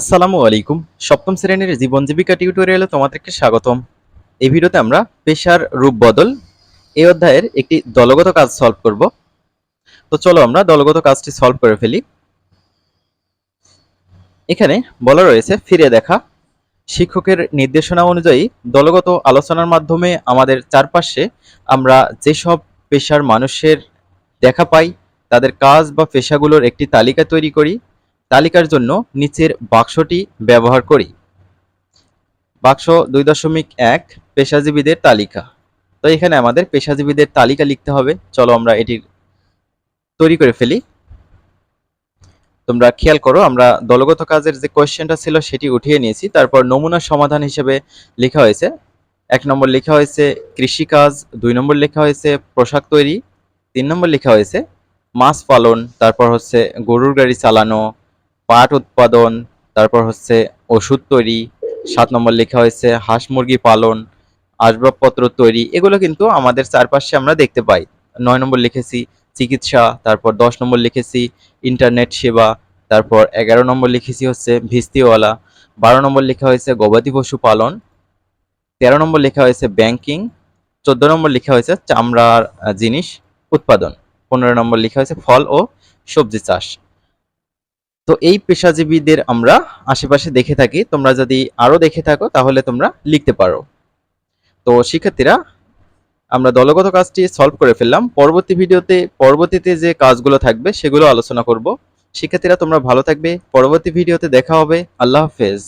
আসসালামু আলাইকুম। সপ্তম শ্রেণির জীবন জীবিকা টিউটোরিয়ালে তোমাদেরকে স্বাগতম। এই ভিডিওতে আমরা পেশার রূপ বদল এই অধ্যায়ের একটি দলগত কাজ সলভ করব। তো চলো আমরা দলগত কাজটি সলভ করে ফেলি। এখানে বলা রয়েছে, ফিরে দেখা। শিক্ষকের নির্দেশনা অনুযায়ী দলগত আলোচনার মাধ্যমে আমাদের চারপাশে আমরা যেসব পেশার মানুষের দেখা পাই, তাদের কাজ বা পেশাগুলোর একটি তালিকা তৈরি করি। তালিকার জন্য নিচের বাক্সটি ব্যবহার করি। বাক্স দুই দশমিক এক, পেশাজীবীদের তালিকা। তো এখানে আমাদের পেশাজীবীদের তালিকা লিখতে হবে। চলো আমরা এটি তৈরি করে ফেলি। তোমরা খেয়াল করো, আমরা দলগত কাজের যে কোয়েশ্চেনটা ছিল সেটি উঠিয়ে নিয়েছি। তারপর নমুনা সমাধান হিসেবে লেখা হয়েছে। এক নম্বর লেখা হয়েছে কৃষিকাজ, দুই নম্বর লেখা হয়েছে পোশাক তৈরি, তিন নম্বর লেখা হয়েছে মাছ পালন, তারপর হচ্ছে গরুর গাড়ি চালানো পাট উৎপাদন, তারপর হচ্ছে ওষুধ তৈরি, সাত নম্বর লেখা হয়েছে হাঁস মুরগি পালন, আসবাবপত্র তৈরি, এগুলো কিন্তু আমাদের চারপাশে আমরা দেখতে পাই। নয় নম্বর লিখেছি চিকিৎসা, তারপর দশ নম্বর লিখেছি ইন্টারনেট সেবা, তারপর এগারো নম্বর লিখেছি হচ্ছে ভিস্তিওয়ালা বারো নম্বর লেখা হয়েছে গবাদি পশু পালন, তেরো নম্বর লেখা হয়েছে ব্যাংকিং, চোদ্দ নম্বর লেখা হয়েছে চামড়ার জিনিস উৎপাদন, পনেরো নম্বর লেখা হয়েছে ফল ও সবজি চাষ। তো এই পেশাজীবীদের আমরা আশেপাশে দেখে থাকি। তোমরা যদি আরও দেখে থাকো, তাহলে তোমরা লিখতে পারো। তো শিক্ষার্থীরা, আমরা দলগত কাজটি সলভ করে ফেললাম। পরবর্তী ভিডিওতে, পরবর্তীতে যে কাজগুলো থাকবে, সেগুলো আলোচনা করব। শিক্ষার্থীরা, তোমরা ভালো থাকবে। পরবর্তী ভিডিওতে দেখা হবে। আল্লাহ হাফেজ।